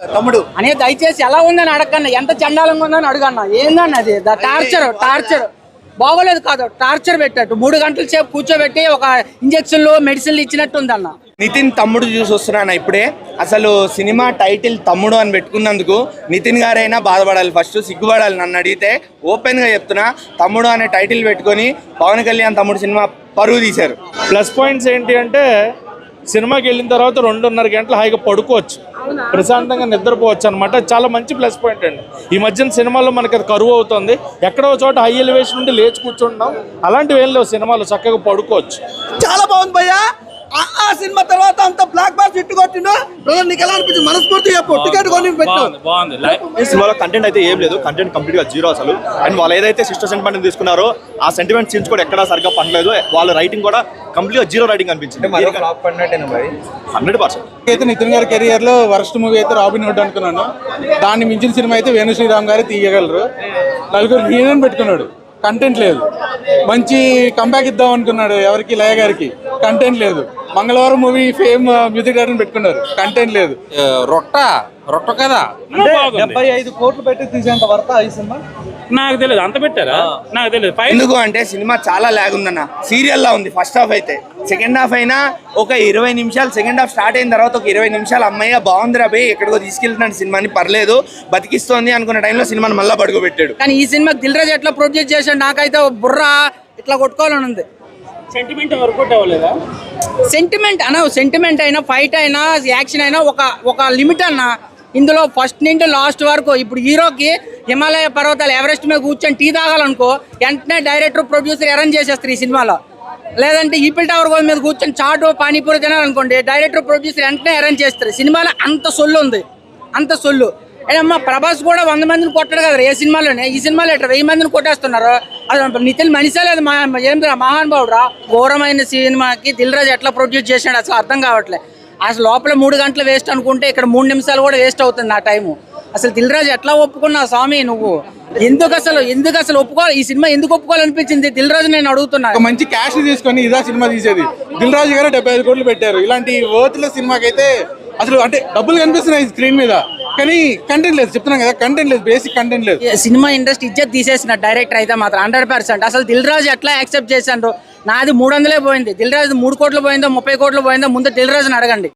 తమ్ముడు. అనే దయచేసి ఎలా ఉందని అడగన్నా ఎంత చండాలంగా ఉందని అడగన్నా ఏందన్న అది? The torture torture. బాగోలేదు కాదు. టార్చర్ పెట్టట్టు. మూడు గంటల సేపు కూర్చోబెట్టి ఒక ఇంజక్షన్లు మెడిసిన్లు ఇచ్చినట్టు ఉందన్న నితిన్ తమ్ముడు చూసి వస్తున్నాను ఇప్పుడే? అసలు సినిమా టైటిల్ తమ్ముడు అని పెట్టుకున్నందుకు నితిన్ గారైనా బాధపడాలి. ఫస్ట్ సిగ్గుపడాలి నన్ను అడిగితే. ఓపెన్గా చెప్తున్నా. తమ్ముడు అనే టైటిల్ పెట్టుకొని పవన్ కళ్యాణ్ తమ్ముడు సినిమా పరువు తీశారు. ప్లస్ పాయింట్స్ ఏంటి అంటే సినిమాకి వెళ్ళిన తర్వాత రెండున్నర గంటలు హాయిగా పడుకోవచ్చు. ప్రశాంతంగా నిద్రపోవచ్చు అనమాట చాలా మంచి ప్లస్ పాయింట్ అండి. ఈ మధ్యన సినిమాలో మనకి అది కరువు అవుతుంది. ఎక్కడో చోట హై ఎలివేషన్ నుండి లేచి కూర్చుంటాం అలాంటివి ఏం లేవు. సినిమాలో చక్కగా పడుకోవచ్చు. చాలా బాగుంది భయ్యా. ఆ ఆ సినిమా తర్వాత అంత బ్లాక్ బాస్ హిట్ కొట్టిండు బ్రదర్ నీకు ఎలా అనిపించింది? మనస్ఫూర్తి చెప్పు. టికెట్ కొని పెట్టు ఈ సినిమాలో కంటెంట్ అయితే ఏం లేదు. కంటెంట్ కంప్లీట్గా జీరో అసలు. అండ్ వాళ్ళు ఏదైతే సిస్టర్ సెంటిమెంట్ తీసుకున్నారో ఆ సెంటిమెంట్ సీన్స్ కూడా ఎక్కడా సరిగ్గా పండలేదు. వాళ్ళ రైటింగ్ కూడా కంప్లీట్గా జీరో రైటింగ్ అనిపించింది. హండ్రెడ్ పర్సెంట్ అయితే నితిన్ గారి కెరియర్లో వరస్ట్ మూవీ అయితే రాబిన్ హుడ్ అనుకున్నాను. దాన్ని మించిన సినిమా అయితే వేణు శ్రీరామ్ గారు తీయగలరు. నలుగురు హీరోయిన్ పెట్టుకున్నాడు. కంటెంట్ లేదు. మంచి కంబ్యాక్ ఇద్దాం అనుకున్నాడు ఎవరికి? లయ గారికి. కంటెంట్ లేదు. Mangalavaaram movie fame music director పెట్టుకున్నారు. కంటెంట్ లేదు. రొట్ట? రొట్ట కదా? డెబ్బై ఐదు కోట్లు పెట్టి తీసేంత వర్త ఈ సినిమా? నాకు తెలియదు. అంత పెట్టారా? నాకు తెలియదు. ఎందుకు అంటే సినిమా చాలా లాగ్ ఉందన్న. సీరియల్ లా ఉంది ఫస్ట్ హాఫ్ అయితే. సెకండ్ హాఫ్ అయినా ఒక ఇరవై నిమిషాలు సెకండ్ హాఫ్ స్టార్ట్ అయిన తర్వాత ఒక ఇరవై నిమిషాలు అమ్మాయి బాగుంది రా బే ఎక్కడికో తీసుకెళ్తున్నాడు సినిమాని పర్లేదు. బతికిస్తోంది అనుకున్న టైంలో సినిమాని మళ్ళీ పడుకోబెట్టాడు. కానీ ఈ సినిమా దిల్ రాజు ఎట్లా ప్రొడ్యూస్ చేశాడు? నాకైతే బుర్ర ఇట్లా కొట్టుకోవాలని ఉంది. సెంటిమెంట్ వర్కౌట్ అవ్వలేదా? సెంటిమెంట్ అన్న సెంటిమెంట్ అయినా ఫైట్ అయినా యాక్షన్ అయినా ఒక ఒక లిమిట్ అన్న. ఇందులో ఫస్ట్ నుండి లాస్ట్ వరకు ఇప్పుడు హీరోకి హిమాలయ పర్వతాలు ఎవరెస్ట్ మీద కూర్చొని టీ తాగాలనుకో వెంటనే డైరెక్టర్ ప్రొడ్యూసర్ అరేంజ్ చేసేస్తారు ఈ సినిమాలో. లేదంటే ఈపిల్ టవర్ గోల్ మీద కూర్చొని చాటు పానీపూరి తినాలనుకోండి డైరెక్టర్ ప్రొడ్యూసర్ వెంటనే అరేంజ్ చేస్తారు. సినిమాలో అంత సొల్లు ఉంది. అంత సొల్లు. ఏమమ్మా ప్రభాస్ కూడా వంద మందిని కొట్టాడు కదా ఏ సినిమాలోనే? ఈ సినిమాలో ఎట్లా వెయ్యి మందిని కొట్టేస్తున్నారు? అసలు నితిన్ మనిషే లేదు మా ఏం మహానుభావుడు రా. ఘోరమైన సినిమాకి దిల్ రాజు ఎట్లా ప్రొడ్యూస్ చేసినాడు అసలు అర్థం కావట్లే. అసలు లోపల మూడు గంటలు వేస్ట్ అనుకుంటే ఇక్కడ మూడు నిమిషాలు కూడా వేస్ట్ అవుతుంది ఆ టైము. అసలు దిల్రాజ్ ఎట్లా ఒప్పుకున్నావు స్వామి నువ్వు? ఎందుకు అసలు ఎందుకు అసలు ఒప్పుకోవాలి? ఈ సినిమా ఎందుకు ఒప్పుకోవాలనిపించింది? దిల్ రాజు నేను అడుగుతున్నా. మంచి క్యాష్ తీసుకొని ఇదా సినిమా తీసేది. దిల్ రాజు గారు డెబ్బై ఐదు కోట్లు పెట్టారు. ఇలాంటి ఓతుల అయితే అసలు అంటే డబ్బులు కనిపిస్తున్నాయి స్క్రీన్ మీద. కానీ కంటెంట్ లేదు చెప్తున్నాం కదా కంటెంట్ లేదు బేసిక్ కంటెంట్ లేదు. సినిమా ఇండస్ట్రీ ఇజ్జత్ తీసేసిన డైరెక్టర్ అయితే మాత్రం హండ్రెడ్ పర్సెంట్ అసలు దిల్ రాజు ఎట్లా యాక్సెప్ట్ చేశారు నాది మూడు వందలే పోయింది. దిల్ రాజు మూడు కోట్లు పోయిందో ముప్పై కోట్లు పోయిందో ముందు దిల్ రాజుని అడగండి.